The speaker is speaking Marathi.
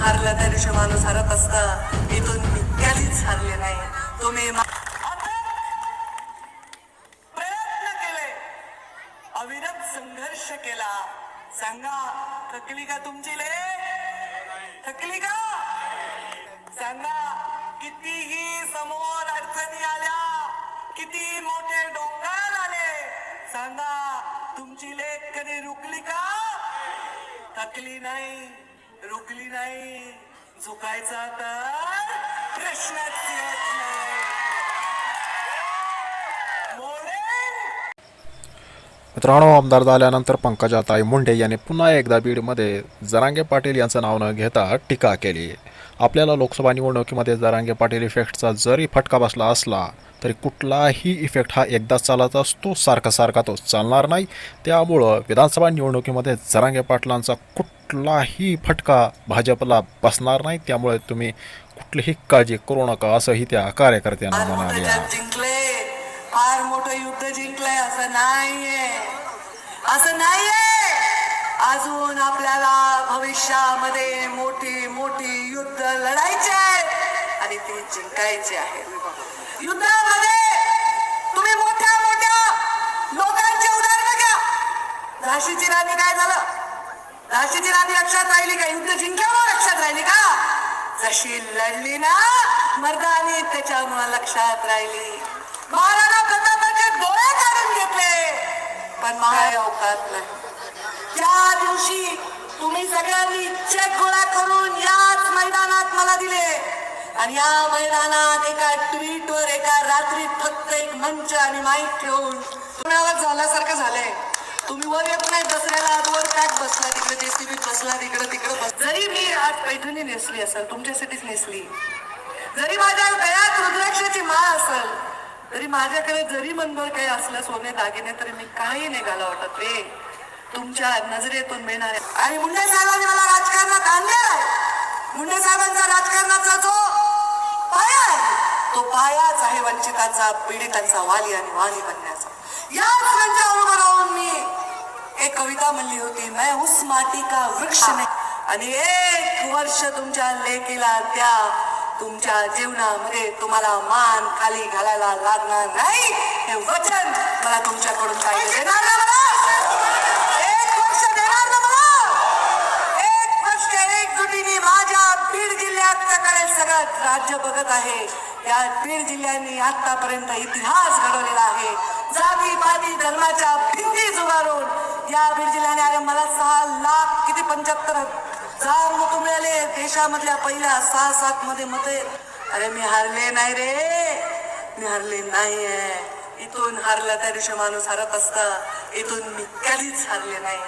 हारला तरी माणूस हरत असता इथून मी कधीच हरले नाही. तुम्ही प्रयत्न केले. अविरत संघर्ष केला. सांगा थकली का तुमची ले? थकली का? सांगा कितीही समोर अडचणी आल्या किती मोठे डोंगर आले. सांगा तुमची लेख कधी रुकली का? थकली नाही. रुकली नाही. झुकायचा तर प्रश्नच मित्रांनो आमदार झाल्यानंतर पंकजाताई मुंडे यांनी पुन्हा एकदा बीडमध्ये जरांगे पाटील यांचं नाव न घेता टीका केली. आपल्याला लोकसभा निवडणुकीमध्ये जरांगे पाटील इफेक्टचा जरी फटका बसला असला तरी कुठलाही इफेक्ट हा एकदाच चालत असतो सारखा सारखा तो चालणार नाही. त्यामुळं विधानसभा निवडणुकीमध्ये जरांगे पाटलांचा कुठलाही फटका भाजपला बसणार नाही त्यामुळे तुम्ही कुठलीही काळजी करू नका असंही त्या कार्यकर्त्यांना म्हणाले फार मोठं युद्ध जिंकलंय असं नाहीये. असं नाहीये. अजून आपल्याला भविष्यामध्ये मोठी मोठी युद्ध लढायचे आहे. आणि ती जिंकायची आहे. युद्धामध्ये तुम्ही मोठ्या मोठ्या लोकांची उदाहरणं घ्या. झाशीची राणी काय झालं? राशीची राणी लक्षात राहिली का? युद्ध जिंकल्यामुळे लक्षात राहिली का? जशी लढली ना मर्दानी त्याच्यामुळे लक्षात राहिली. महाराणा प्रतापाचे डोळे काढून घेतले. पण महाराज अवकात नाही. त्या दिवशी तुम्ही सगळ्यांनी चेक गोळा करून याच मैदानात मला दिले. आणि या मैदानात एका ट्विट वर एका रात्रीत फक्त एक मंच आणि माईक ठेवून. पुण्याला झाल्यासारखं झालंय? तुम्ही वर नाही दसऱ्याला आजवर वर बसला तिकडे जेसीबी बसला तिकडे तिकडे बस. जरी मी आज पैठणी नेसली असेल तुमच्यासाठीच नेसली. जरी माझ्या गळ्यात रुद्राक्षाची माळ असेल तरी माझ्याकडे जरी मनभर काही असलं सोने दागिने तरी मी काही नाही घाला वाटत रे. तुमच्या नजरेतून मिळणार आणि मुंडे साहेबांनी मला राजकारणात आणलेलं आहे. मुंडे साहेबांचा राजकारणाचा जो पाया आहे तो पायाच आहे वंचितांचा पीडितांचा वाली आणि वाली बनण्याचा. याच त्यांच्या उभं राहून मी एक कविता म्हणली होती मैं उस माटी का वृक्ष नाही आणि एक वर्ष तुमच्या लेकीला त्या तुमच्या जीवनामध्ये तुम्हाला मान खाली घालायला लागणार नाही. हे वचन मला तुमच्याकडून पाहिजे. देणार ना मला? एक वर्ष देणार ना मला? एक वर्ष एकजुटीने माझ्या बीड जिल्ह्याकडे सगळं राज्य बघत आहे. या बीड जिल्ह्यांनी आतापर्यंत इतिहास घडवलेला आहे. जाती पाती धर्माच्या या बीड जिल्ह्याने अरे मला सहा लाख किती? पंच्याहत्तर हजार मत मिळाले. देशामधल्या पहिल्या सहा सात मध्ये मते. अरे मी हारले नाही रे. मी हारले नाहीये. इथून हारला त्या दिवशी माणूस हरत असता. इथून मी कधीच हारले नाही